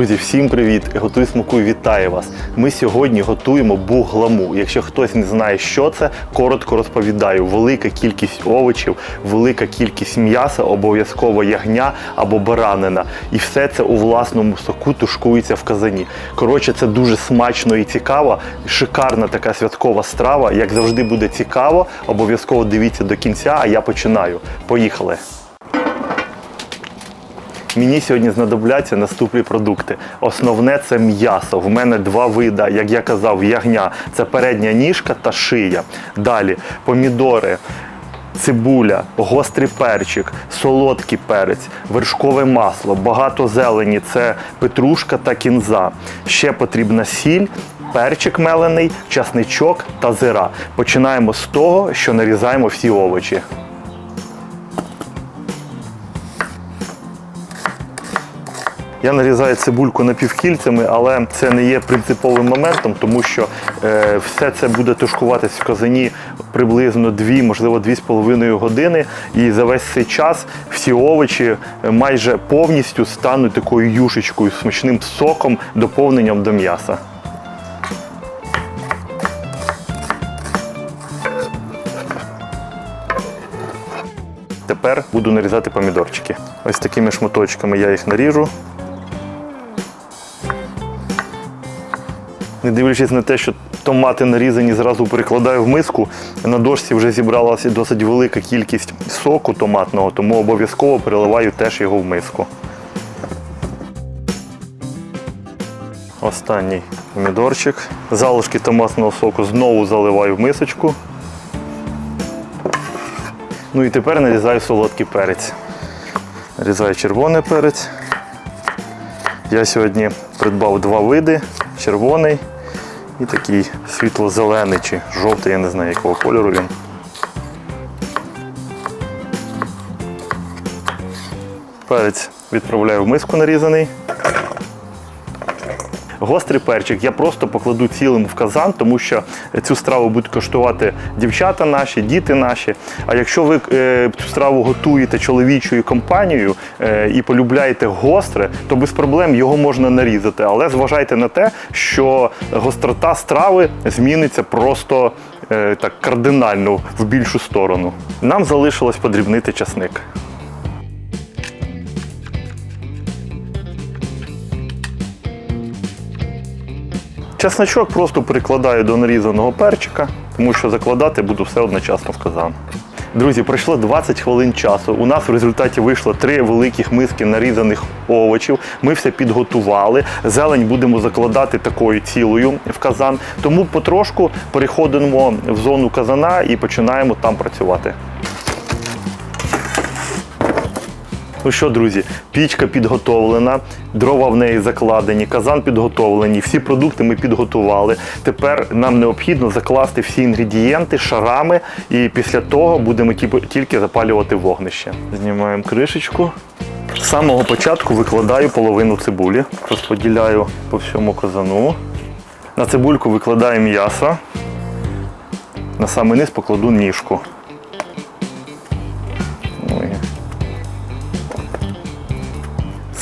Друзі, всім привіт! Готуй смаку вітаю вас. Ми сьогодні готуємо бугламу. Якщо хтось не знає, що це, коротко розповідаю. Велика кількість овочів, велика кількість м'яса, обов'язково ягня або баранина. І все це у власному соку тушкується в казані. Коротше, це дуже смачно і цікаво. Шикарна така святкова страва. Як завжди буде цікаво, обов'язково дивіться до кінця, а я починаю. Поїхали! Мені сьогодні знадобляться наступні продукти. Основне це м'ясо. В мене два вида, як я казав, ягня. Це передня ніжка та шия. Далі помідори. Цибуля, гострий перчик, солодкий перець, вершкове масло, багато зелені це петрушка та кінза. Ще потрібна сіль, перчик мелений, часничок та зира. Починаємо з того, що нарізаємо всі овочі. Я нарізаю цибульку напівкільцями, але це не є принциповим моментом, тому що е, все це буде тушкуватись в казані приблизно 2, можливо, 2,5 години. І за весь цей час всі овочі майже повністю стануть такою юшечкою, смачним соком, доповненням до м'яса. Тепер буду нарізати помідорчики. Ось такими шматочками я їх наріжу. Не дивлячись на те, що томати нарізані, зразу перекладаю в миску. На дошці вже зібралася досить велика кількість соку томатного, тому обов'язково переливаю теж його в миску. Останній помідорчик. Залишки томатного соку знову заливаю в мисочку. Ну і тепер нарізаю солодкий перець. Нарізаю червоний перець. Я сьогодні придбав два види: червоний і такий світло-зелений чи жовтий, я не знаю якого кольору він. Перець відправляю в миску нарізаний. Гострий перчик я просто покладу цілим в казан, тому що цю страву будуть коштувати дівчата наші, діти наші. А якщо ви е, цю страву готуєте чоловічою компанією е, і полюбляєте гостре, то без проблем його можна нарізати. Але зважайте на те, що гострота страви зміниться просто е, так кардинально в більшу сторону. Нам залишилось подрібнити часник. Чесночок просто прикладаю до нарізаного перчика, тому що закладати буду все одночасно в казан. Друзі, пройшло 20 хвилин часу. У нас в результаті вийшло три великих миски нарізаних овочів. Ми все підготували. Зелень будемо закладати такою цілою в казан. Тому потрошку переходимо в зону казана і починаємо там працювати. Ну що, друзі, пічка підготовлена, дрова в неї закладені, казан підготовлені, всі продукти ми підготували. Тепер нам необхідно закласти всі інгредієнти шарами, і після того будемо тільки запалювати вогнище. Знімаємо кришечку. З самого початку викладаю половину цибулі, розподіляю по всьому казану. На цибульку викладаю м'ясо. На самий низ покладу ніжку.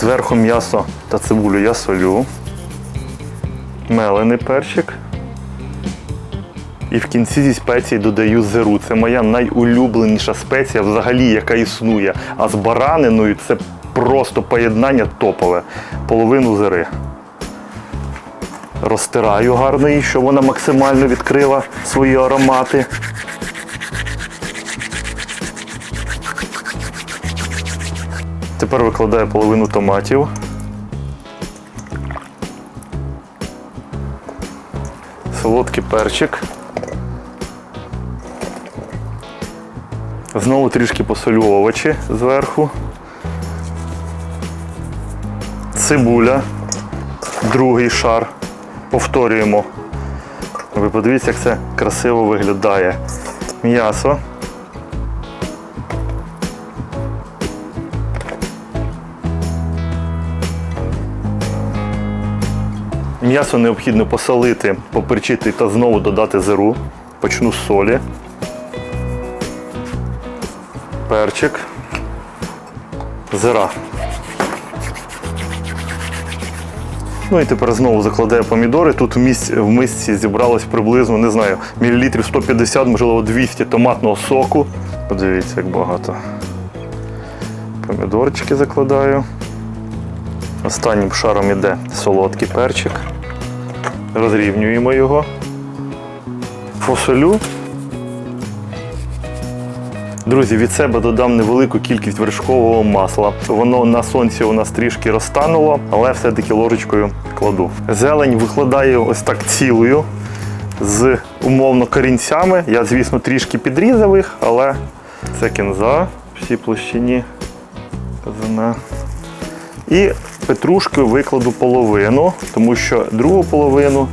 Зверху м'ясо та цибулю я солю, мелений перчик. І в кінці зі спеції додаю зиру. Це моя найулюбленіша спеція взагалі, яка існує. А з бараниною це просто поєднання топове. Половину зири. Розтираю гарно її, щоб вона максимально відкрила свої аромати. Тепер викладаю половину томатів. Солодкий перчик. Знову трішки посолю овочі зверху. Цибуля. Другий шар. Повторюємо. Ви подивіться, як це красиво виглядає. М'ясо. М'ясо необхідно посолити, поперчити та знову додати зиру. Почну з солі. Перчик. Зира. Ну і тепер знову закладаю помідори. Тут в місці, в мисці зібралось приблизно, не знаю, мілілітрів 150, можливо, 200 томатного соку. Подивіться, як багато. Помідорчики закладаю. Останнім шаром іде солодкий перчик. Розрівнюємо його. Фасолю. Друзі, від себе додам невелику кількість вершкового масла. Воно на сонці у нас трішки розтануло, але все-таки ложечкою кладу. Зелень викладаю ось так цілою з умовно корінцями. Я, звісно, трішки підрізав їх, але це кінза всій площині. казана. І петрушкою викладу половину, тому що другу половину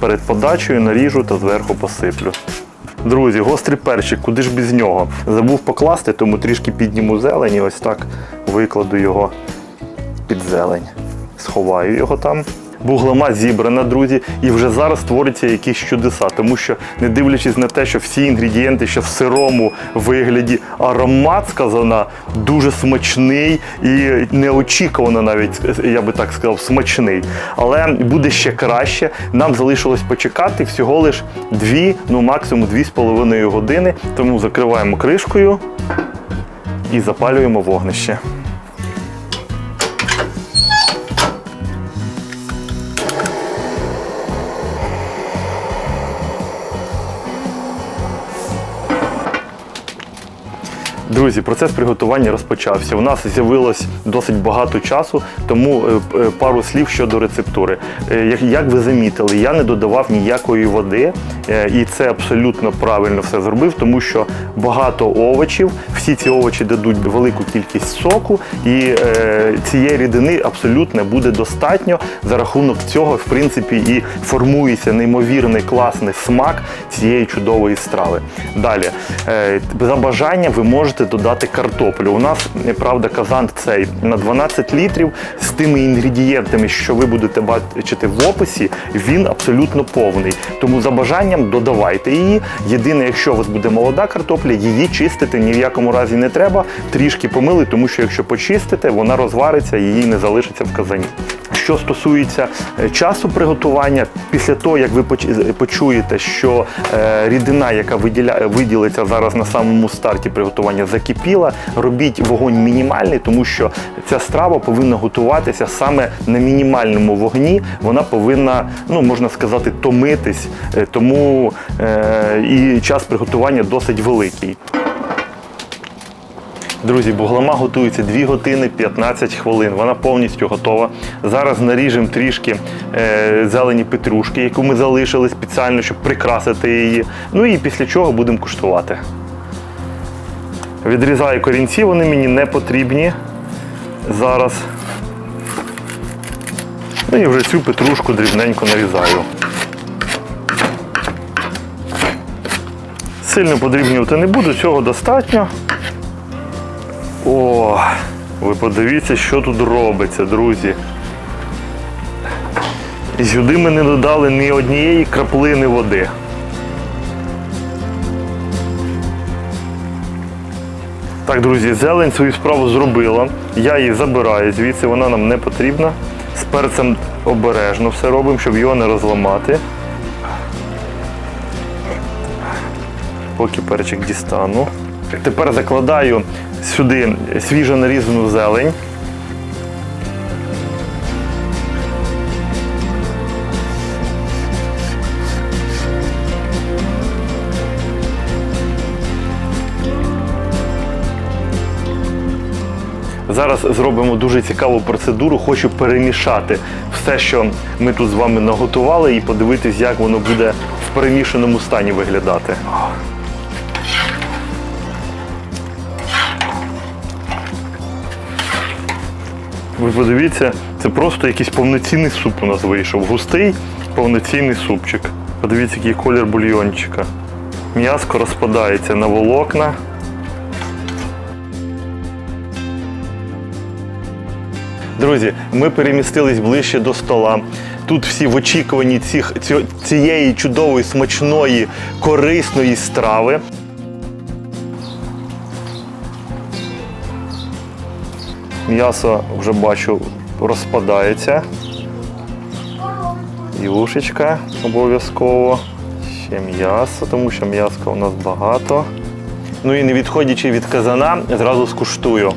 перед подачею наріжу та зверху посиплю. Друзі, гострий перчик, куди ж без нього? Забув покласти, тому трішки підніму зелень і ось так викладу його під зелень. Сховаю його там. Буглема зібрана, друзі, і вже зараз твориться якісь чудеса, тому що, не дивлячись на те, що всі інгредієнти ще в сирому вигляді, аромат сказана дуже смачний і неочікувано навіть, я би так сказав, смачний. Але буде ще краще. Нам залишилось почекати всього лиш дві, ну максимум дві з половиною години. Тому закриваємо кришкою і запалюємо вогнище. Друзі, процес приготування розпочався. У нас з'явилось досить багато часу, тому е, е, пару слів щодо рецептури. Е, Як, ви замітили, я не додавав ніякої води, і це абсолютно правильно все зробив, тому що багато овочів, всі ці овочі дадуть велику кількість соку, і цієї рідини абсолютно буде достатньо. За рахунок цього, в принципі, і формується неймовірний класний смак цієї чудової страви. Далі, за бажанням ви можете додати картоплю. У нас, правда, казан цей на 12 літрів з тими інгредієнтами, що ви будете бачити в описі, він абсолютно повний. Тому за бажанням додавайте її. Єдине, якщо у вас буде молода картопля, її чистити ні в якому разі не треба. Трішки помили, тому що якщо почистите, вона розвариться, її не залишиться в казані. Що стосується е, часу приготування, після того, як ви почуєте, що е, рідина, яка виділиться зараз на самому старті приготування, закипіла, робіть вогонь мінімальний, тому що ця страва повинна готуватися саме на мінімальному вогні. Вона повинна, ну можна сказати, томитись, Е, тому і час приготування досить великий. Друзі, буглама готується 2 години 15 хвилин. Вона повністю готова. Зараз наріжемо трішки е, зелені петрушки, яку ми залишили спеціально, щоб прикрасити її. Ну і після чого будемо куштувати. Відрізаю корінці, вони мені не потрібні зараз. Ну і вже цю петрушку дрібненько нарізаю. Сильно подрібнювати не буду, цього достатньо. О, ви подивіться, що тут робиться, друзі. І сюди ми не додали ні однієї краплини води. Так, друзі, зелень свою справу зробила. Я її забираю звідси, вона нам не потрібна. З перцем обережно все робимо, щоб його не розламати. Поки перчик дістану. Тепер закладаю сюди свіжо нарізану зелень. Зараз зробимо дуже цікаву процедуру. Хочу перемішати все, що ми тут з вами наготували, і подивитись, як воно буде в перемішаному стані виглядати. Ви подивіться, це просто якийсь повноцінний суп у нас вийшов. Густий повноцінний супчик. Подивіться, який колір бульйончика. М'яско розпадається на волокна. Друзі, ми перемістились ближче до стола. Тут всі в очікуванні цих, цієї чудової, смачної, корисної страви. М'ясо вже бачу розпадається. Юшечка обов'язково. Ще м'ясо, тому що м'яска у нас багато. Ну і не відходячи від казана, зразу скуштую.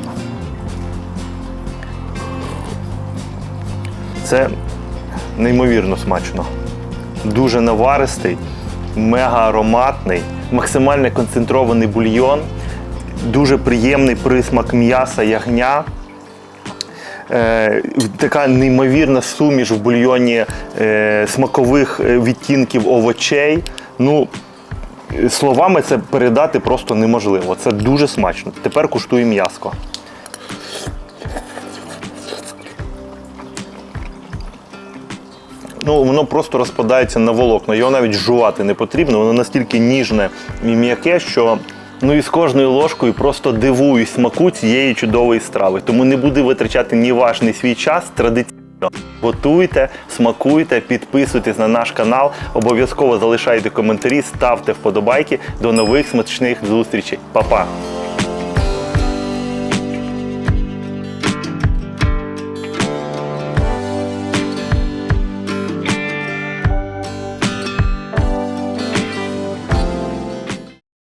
Це неймовірно смачно. Дуже наваристий, мега ароматний, максимально концентрований бульйон, дуже приємний присмак м'яса ягня. Е, така неймовірна суміш в бульйоні е, смакових е, відтінків овочей. Ну, словами це передати просто неможливо. Це дуже смачно. Тепер куштую м'яско. Ну, воно просто розпадається на волокна. Його навіть жувати не потрібно. Воно настільки ніжне і м'яке, що ну і з кожною ложкою просто дивуюсь смаку цієї чудової страви. Тому не буду витрачати ні ваш, ні свій час традиційно. Готуйте, смакуйте, підписуйтесь на наш канал, обов'язково залишайте коментарі, ставте вподобайки. До нових смачних зустрічей. Па-па!